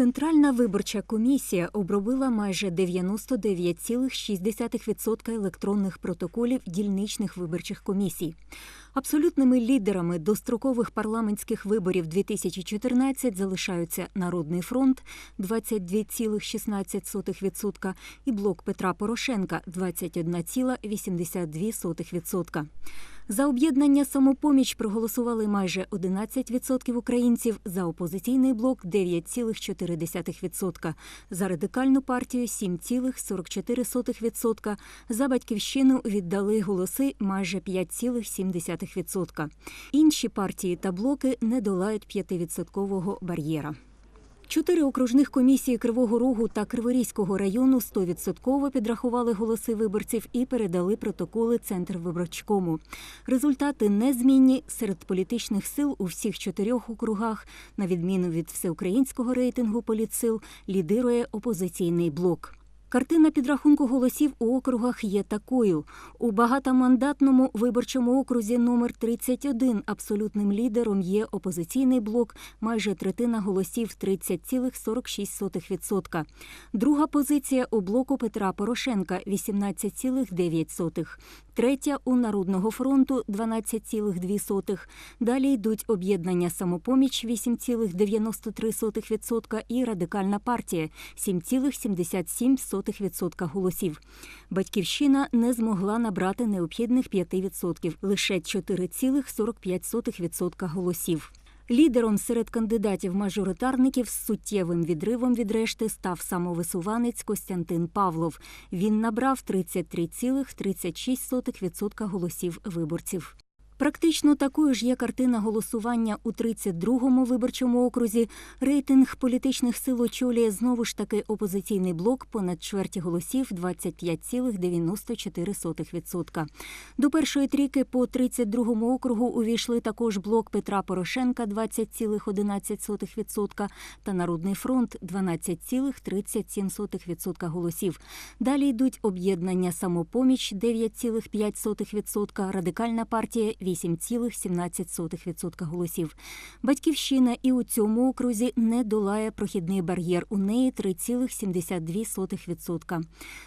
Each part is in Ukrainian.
Центральна виборча комісія обробила майже 99,6% електронних протоколів дільничних виборчих комісій. Абсолютними лідерами дострокових парламентських виборів 2014 залишаються Народний фронт 22,16% і блок Петра Порошенка 21,82%. За об'єднання самопоміч проголосували майже 11% українців, за опозиційний блок 9,4%, за радикальну партію 7,44%, за батьківщину віддали голоси майже 5,7%. Інші партії та блоки не долають 5% бар'єра. Чотири окружних комісії Кривого Рогу та Криворізького району 100% підрахували голоси виборців і передали протоколи Центрвиборчкому. Результати незмінні серед політичних сил у всіх чотирьох округах, на відміну від всеукраїнського рейтингу політсил, лідирує опозиційний блок. Картина підрахунку голосів у округах є такою: у багатомандатному виборчому окрузі номер 31 абсолютним лідером є опозиційний блок, майже третина голосів 30,46%. Друга позиція у блоку Петра Порошенка 18,9%. Третя у Народного фронту 12,2%. Далі йдуть об'єднання самопоміч 8,93% і радикальна партія 7,77% голосів. Батьківщина не змогла набрати необхідних 5%, лише 4,45% голосів. Лідером серед кандидатів-мажоритарників з суттєвим відривом від решти став самовисуванець Костянтин Павлов. Він набрав 33,36% голосів виборців. Практично такою ж є картина голосування у 32-му виборчому окрузі. Рейтинг політичних сил очолює знову ж таки опозиційний блок понад чверті голосів 25,94%. До першої трійки по 32-му округу увійшли також блок Петра Порошенка 20,11% та Народний фронт 12,37% голосів. Далі йдуть об'єднання самопоміч 9,5%, радикальна партія 8,17% голосів. Батьківщина і у цьому окрузі не долає прохідний бар'єр. У неї 3,72%.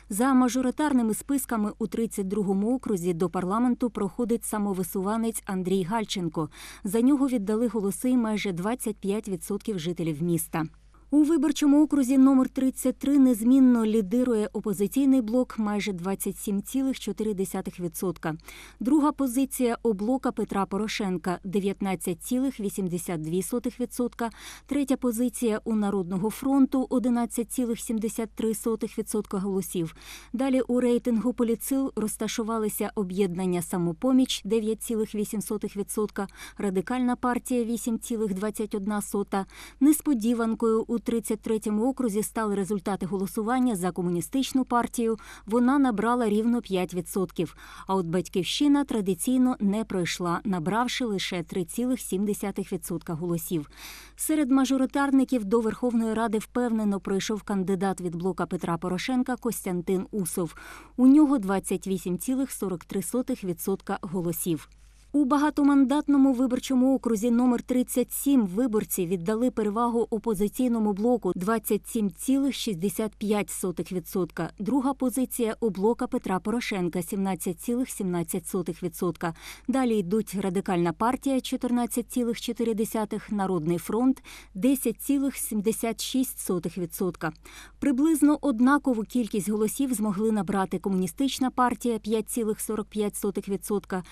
За мажоритарними списками у 32-му окрузі до парламенту проходить самовисуванець Андрій Гальченко. За нього віддали голоси майже 25% жителів міста. У виборчому окрузі номер 33 незмінно лідирує опозиційний блок майже 27,4%. Друга позиція у блока Петра Порошенка 19,82%. Третя позиція у Народного фронту 11,73% голосів. Далі у рейтингу поліцил розташувалися об'єднання самопоміч 9,8%, радикальна партія 8,21%. Несподіванкою у 33-му окрузі стали результати голосування за комуністичну партію. Вона набрала рівно 5%. А от батьківщина традиційно не пройшла, набравши лише 3,7% голосів. Серед мажоритарників до Верховної Ради впевнено пройшов кандидат від блока Петра Порошенка Костянтин Усов. У нього 28,43% голосів. У багатомандатному виборчому окрузі номер 37 виборці віддали перевагу опозиційному блоку 27,65%. Друга позиція у блока Петра Порошенка 17,17%. Далі йдуть радикальна партія 14,4%, Народний фронт 10,76%. Приблизно однакову кількість голосів змогли набрати комуністична партія 5,45%,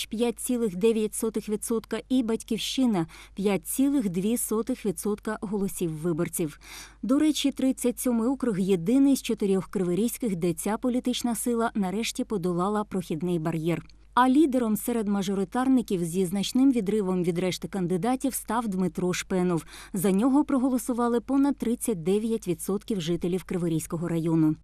самопоміч 5,9% і батьківщина 5,2% голосів виборців. До речі, 37-й округ єдиний з чотирьох криворізьких, де ця політична сила нарешті подолала прохідний бар'єр. А лідером серед мажоритарників зі значним відривом від решти кандидатів став Дмитро Шпенов. За нього проголосували понад 39% жителів Криворізького району.